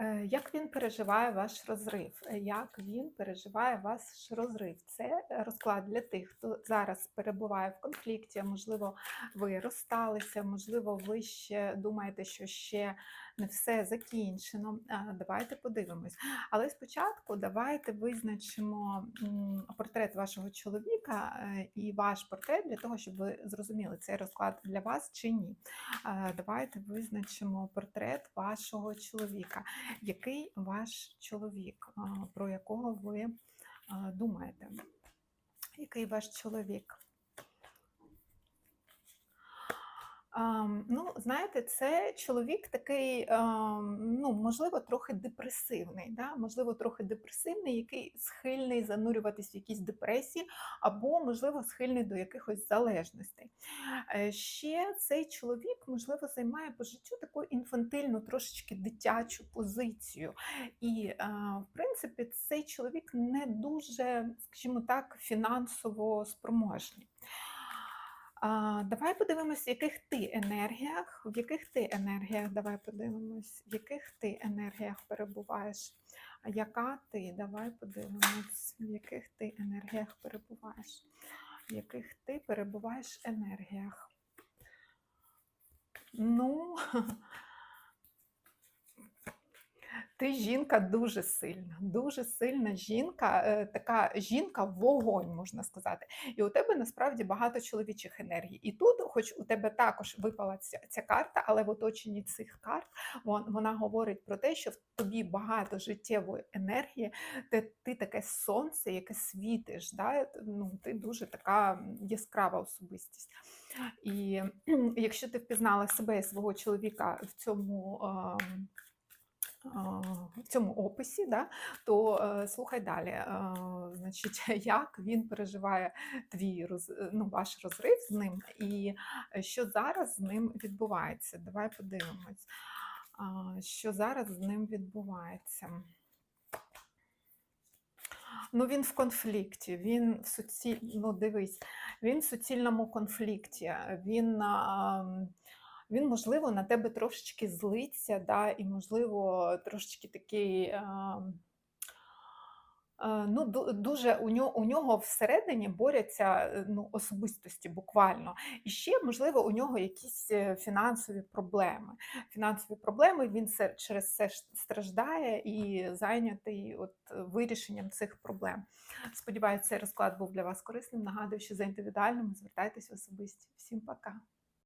Е, Як він переживає ваш розрив? Е, Як він переживає ваш розрив? Це розклад для тих, хто зараз перебуває в конфлікті. Можливо, ви розсталися, можливо, ви ще думаєте, що ще все закінчено. Давайте подивимось. Але спочатку давайте визначимо портрет вашого чоловіка е, і ваш портрет для того, щоб ви зрозуміли, цей розклад для вас чи ні. Давайте визначимо портрет вашого чоловіка. Який ваш чоловік, про якого ви думаєте? Який ваш чоловік? Ну, знаєте, це чоловік такий, ам, ну, можливо, трохи депресивний, да? можливо, трохи депресивний, який схильний занурюватись в якісь депресії, або, можливо, схильний до якихось залежностей. Е, Ще цей чоловік, можливо, займає по життю таку інфантильну, трошечки дитячу позицію. І, е, в принципі, цей чоловік не дуже, скажімо так, фінансово спроможний. А, давай подивимось, в яких ти енергіях, в яких ти енергіях, давай подивимось, в яких ти енергіях перебуваєш. Яка ти? Давай подивимось, в яких ти енергіях перебуваєш. В яких ти перебуваєш енергіях. Ну, Ти жінка дуже сильна, дуже сильна жінка, е, така жінка вогонь, можна сказати. І у тебе насправді багато чоловічих енергій. І тут, хоч у тебе також випала ця, ця карта, але в оточенні цих карт вон- вона говорить про те, що в тобі багато життєвої енергії, ти, ти таке сонце, яке світиш. Да? Ну, ти дуже така яскрава особистість. І якщо ти впізнала себе і свого чоловіка в цьому. В цьому описі, да, то е, слухай далі. Е, значить, як він переживає твій роз, е, ну, ваш розрив з ним, і що зараз з ним відбувається. Давай подивимось, що зараз з ним відбувається. Ну, він в конфлікті, він в суці... ну, дивись, він в суцільному конфлікті. Він, а, він, можливо, на тебе трошечки злиться, да, і, можливо, трошечки такий. Е, Ну, дуже у нього, у нього всередині борються е, ну, особистості буквально. І ще, можливо, у нього якісь е, фінансові проблеми. Фінансові проблеми він через це страждає і зайнятий от, вирішенням цих проблем. Сподіваюся, цей розклад був для вас корисним. Нагадую, що за індивідуальними звертайтесь особисті. Всім пока!